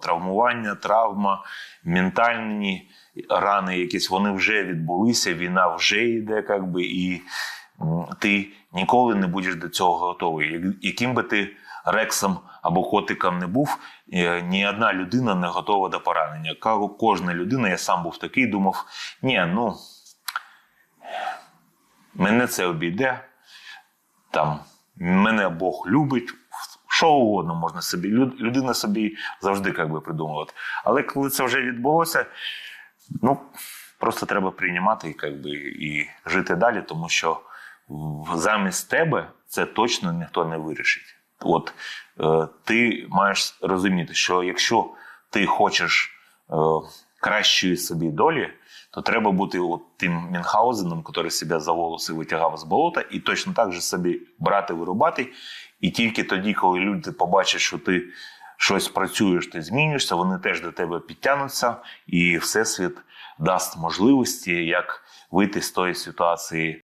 Травмування, травма, ментальні рани, якісь вони вже відбулися, війна вже йде, як би, і ти ніколи не будеш до цього готовий. Яким би ти рексом або котиком не був, е, ні одна людина не готова до поранення. Кожна людина, я сам був такий, думав: ні, ну мене це обійде, там мене Бог любить. Що угодно можна собі. Людина собі завжди би, придумувати. Але коли це вже відбулося, ну просто треба приймати би, і жити далі, тому що замість тебе це точно ніхто не вирішить. От е, ти маєш розуміти, що якщо ти хочеш е, кращої собі долі, то треба бути от тим Мюнхгаузеном, який себе за волоси витягав з болота, і точно так же собі брати, вирубати. І тільки тоді, коли люди побачать, що ти щось працюєш, ти змінюєшся, вони теж до тебе підтягнуться, і Всесвіт дасть можливості, як вийти з тої ситуації